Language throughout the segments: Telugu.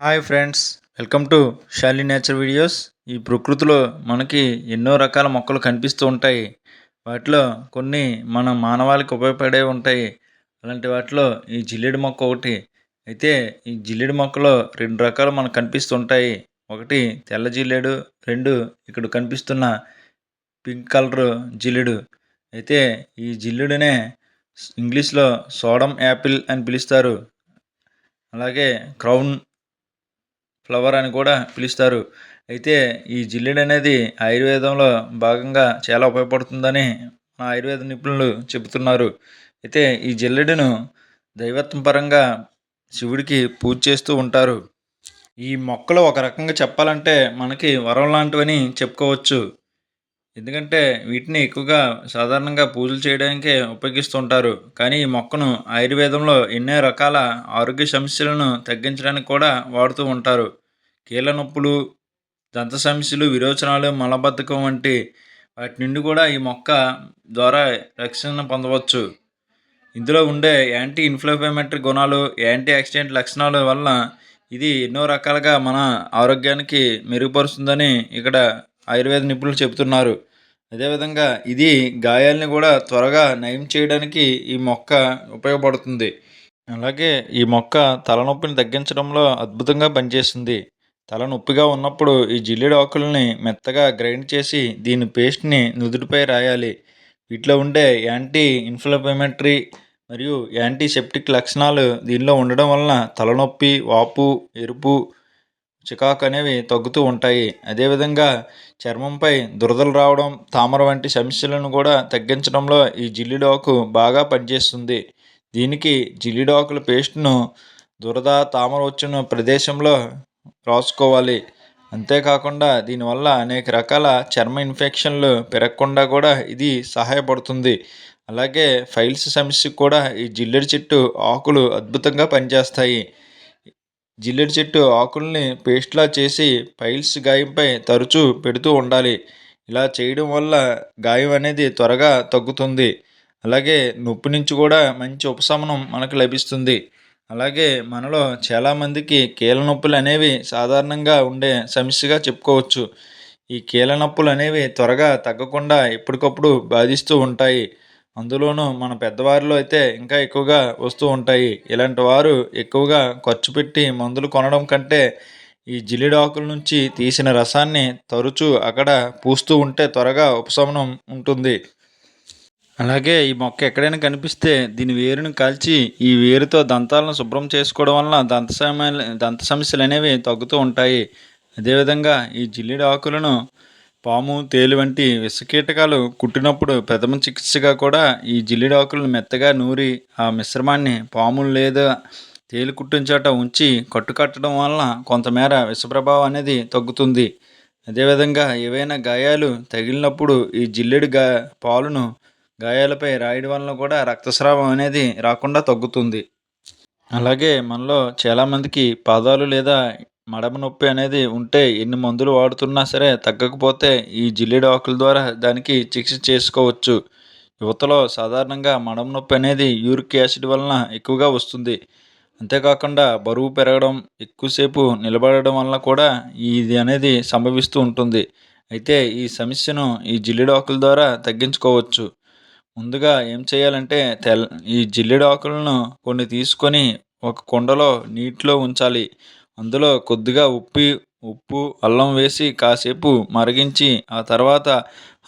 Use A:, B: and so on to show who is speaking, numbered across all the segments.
A: Hi friends welcome to Shali nature videos ఈ ప్రకృతిలో మనకి ఎన్నో రకాల మొక్కలు కనిపిస్తూ ఉంటాయి. వాటిలో కొన్ని మన మానవాళికి ఉపయోగపడే ఉంటాయి. అలాంటి వాటిలో ఈ జిల్లేడు మొక్క ఒకటి. అయితే ఈ జిల్లేడు మొక్కలో రెండు రకాలు మనకు కనిపిస్తుంటాయి ఒకటి తెల్ల జిల్లేడు రెండు ఇక్కడ కనిపిస్తున్న పింక్ కలర్ జిల్లేడు. అయితే ఈ జిల్లుడునే ఇంగ్లీష్లో సోడం యాపిల్ అని పిలుస్తారు. అలాగే క్రౌన్ ఫ్లవర్ అని కూడా పిలుస్తారు. అయితే ఈ జిల్లేడు అనేది ఆయుర్వేదంలో భాగంగా చాలా ఉపయోగపడుతుందని మా ఆయుర్వేద నిపుణులు చెబుతున్నారు. అయితే ఈ జిల్లెడును దైవత్వం పరంగా శివుడికి పూజ చేస్తూ ఉంటారు. ఈ మొక్కలు ఒక రకంగా చెప్పాలంటే మనకి వరం లాంటివని చెప్పుకోవచ్చు. ఎందుకంటే వీటిని ఎక్కువగా సాధారణంగా పూజలు చేయడానికే ఉపయోగిస్తుంటారు. కానీ ఈ మొక్కను ఆయుర్వేదంలో ఎన్నో రకాల ఆరోగ్య సమస్యలను తగ్గించడానికి కూడా వాడుతూ ఉంటారు. కీళ్ళ నొప్పులు దంత సమస్యలు విరోచనాలు మలబద్ధకం వంటి వాటి నుండి కూడా ఈ మొక్క ద్వారా రక్షణ పొందవచ్చు. ఇందులో ఉండే యాంటీ ఇన్ఫ్లమేటరీ గుణాలు యాంటీ ఆక్సిడెంట్ లక్షణాల వల్ల ఇది ఎన్నో రకాలుగా మన ఆరోగ్యానికి మెరుగుపరుస్తుందని ఇక్కడ ఆయుర్వేద నిపుణులు చెబుతున్నారు. అదేవిధంగా ఇది గాయాలని కూడా త్వరగా నయం చేయడానికి ఈ మొక్క ఉపయోగపడుతుంది. అలాగే ఈ మొక్క తలనొప్పిని తగ్గించడంలో అద్భుతంగా పనిచేస్తుంది. తలనొప్పిగా ఉన్నప్పుడు ఈ జిల్లేడు ఆకుల్ని మెత్తగా గ్రైండ్ చేసి దీని పేస్ట్ని నుదుటిపై రాయాలి. వీటిలో ఉండే యాంటీ ఇన్ఫ్లమేటరీ మరియు యాంటీసెప్టిక్ లక్షణాలు దీనిలో ఉండడం వలన తలనొప్పి వాపు ఎరుపు చికాకు అనేవి తగ్గుతూ ఉంటాయి. అదేవిధంగా చర్మంపై దురదలు రావడం తామర వంటి సమస్యలను కూడా తగ్గించడంలో ఈ జిల్లిడాకు బాగా పనిచేస్తుంది. దీనికి జిల్లిడాకుల పేస్ట్ను దురద తామర వచ్చిన ప్రదేశంలో రాసుకోవాలి. అంతేకాకుండా దీనివల్ల అనేక రకాల చర్మ ఇన్ఫెక్షన్లు పెరగకుండా కూడా ఇది సహాయపడుతుంది. అలాగే ఫైల్స్ సమస్యకు కూడా ఈ జిల్లెడు చెట్టు ఆకులు అద్భుతంగా పనిచేస్తాయి. జిల్లెడు చెట్టు ఆకుల్ని పేస్ట్లా చేసి పైల్స్ గాయంపై తరచూ పెడుతూ ఉండాలి. ఇలా చేయడం వల్ల గాయం అనేది త్వరగా తగ్గుతుంది. అలాగే నొప్పి నుంచి కూడా మంచి ఉపశమనం మనకు లభిస్తుంది. అలాగే మనలో చాలామందికి కీళ్ళ నొప్పులు అనేవి సాధారణంగా ఉండే సమస్యగా చెప్పుకోవచ్చు. ఈ కీళ్ళ నొప్పులు అనేవి త్వరగా తగ్గకుండా ఎప్పటికప్పుడు బాధిస్తూ ఉంటాయి. అందులోనూ మన పెద్దవారిలో అయితే ఇంకా ఎక్కువగా వస్తూ ఉంటాయి. ఇలాంటి వారు ఎక్కువగా ఖర్చు పెట్టి మందులు కొనడం కంటే ఈ జిల్లిడాకుల నుంచి తీసిన రసాన్ని తరచూ అక్కడ పూస్తూ ఉంటే త్వరగా ఉపశమనం ఉంటుంది. అలాగే ఈ మొక్క ఎక్కడైనా కనిపిస్తే దీని వేరును కాల్చి ఈ వేరుతో దంతాలను శుభ్రం చేసుకోవడం వలన దంత సమస్యలు దంత సమస్యలు అనేవి తగ్గుతూ ఉంటాయి. అదేవిధంగా ఈ జిల్లిడాకులను ఆకులను పాము తేలు వంటి విషకీటకాలు కుట్టినప్పుడు ప్రథమ చికిత్సగా కూడా ఈ జిల్లిడాకులను మెత్తగా నూరి ఆ మిశ్రమాన్ని పాములు లేదా తేలు కుట్టించాట ఉంచి కట్టుకట్టడం వలన కొంతమేర విషప్రభావం అనేది తగ్గుతుంది. అదేవిధంగా ఏవైనా గాయాలు తగిలినప్పుడు ఈ జిల్లెడు గా పాలును గాయాలపై రాయడం వలన కూడా రక్తస్రావం అనేది రాకుండా తగ్గుతుంది. అలాగే మనలో చాలామందికి పాదాలు లేదా మడమ నొప్పి అనేది ఉంటే ఎన్ని మందులు వాడుతున్నా సరే తగ్గకపోతే ఈ జిల్లేడు ఆకుల ద్వారా దానికి చికిత్స చేసుకోవచ్చు. యువతలో సాధారణంగా మడమ నొప్పి అనేది యూరిక్ యాసిడ్ వలన ఎక్కువగా వస్తుంది. అంతేకాకుండా బరువు పెరగడం ఎక్కువసేపు నిలబడడం వల్ల కూడా ఇది అనేది సంభవిస్తూ ఉంటుంది. అయితే ఈ సమస్యను ఈ జిల్లేడు డాకుల ద్వారా తగ్గించుకోవచ్చు. ముందుగా ఏం చేయాలంటే తెల్ ఈ జిల్లేడు కొన్ని తీసుకొని ఒక కుండలో నీటిలో ఉంచాలి. అందులో కొద్దిగా ఉప్పి ఉప్పు అల్లం వేసి కాసేపు మరిగించి ఆ తర్వాత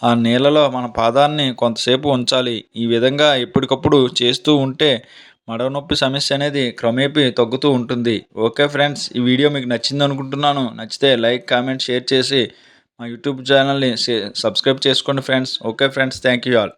A: ఆ నీళ్ళలో మన పాదాన్ని కొంతసేపు ఉంచాలి. ఈ విధంగా ఎప్పటికప్పుడు చేస్తూ ఉంటే మడవ నొప్పి సమస్య అనేది క్రమేపీ తగ్గుతూ ఉంటుంది. ఓకే ఫ్రెండ్స్ ఈ వీడియో మీకు నచ్చింది అనుకుంటున్నాను. నచ్చితే లైక్ కామెంట్ షేర్ చేసి మా యూట్యూబ్ ఛానల్ని సబ్స్క్రైబ్ చేసుకోండి friends. Okay friends thank you all.